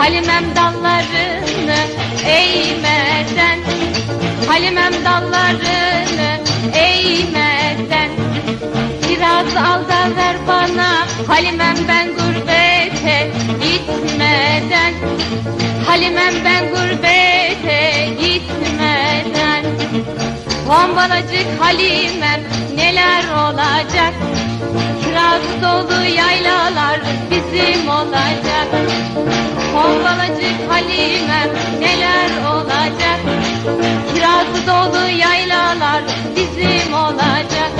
Halimem dallarını eğmeden Halimem dallarını eğmeden. Biraz al ver bana Halimem ben gurbete gitmeden. Halimem ben gurbete gitmeden. Tombalacık Halimem neler olacak? Kirazı dolu yaylalar bizim olacak Tombalacık Halimem neler olacak? Kirazı dolu yaylalar bizim olacak.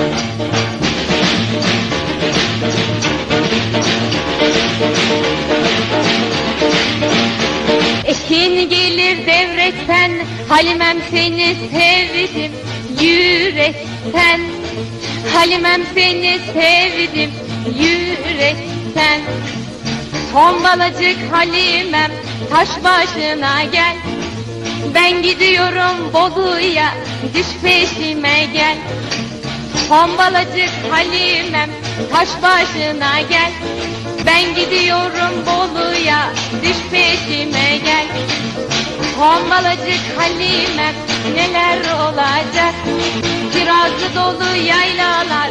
Ekin gelir devrekten Halimem seni sevdim yürekten. Halimem seni sevdim yürekten Tombalacık Halimem taş başına gel. Ben gidiyorum Bolu'ya düş peşime gel. Tombalacık Halimem taş başına gel. Ben gidiyorum Bolu'ya düş peşime gel. Tombalacık Halimem neler olacak? Kirazı dolu yaylalar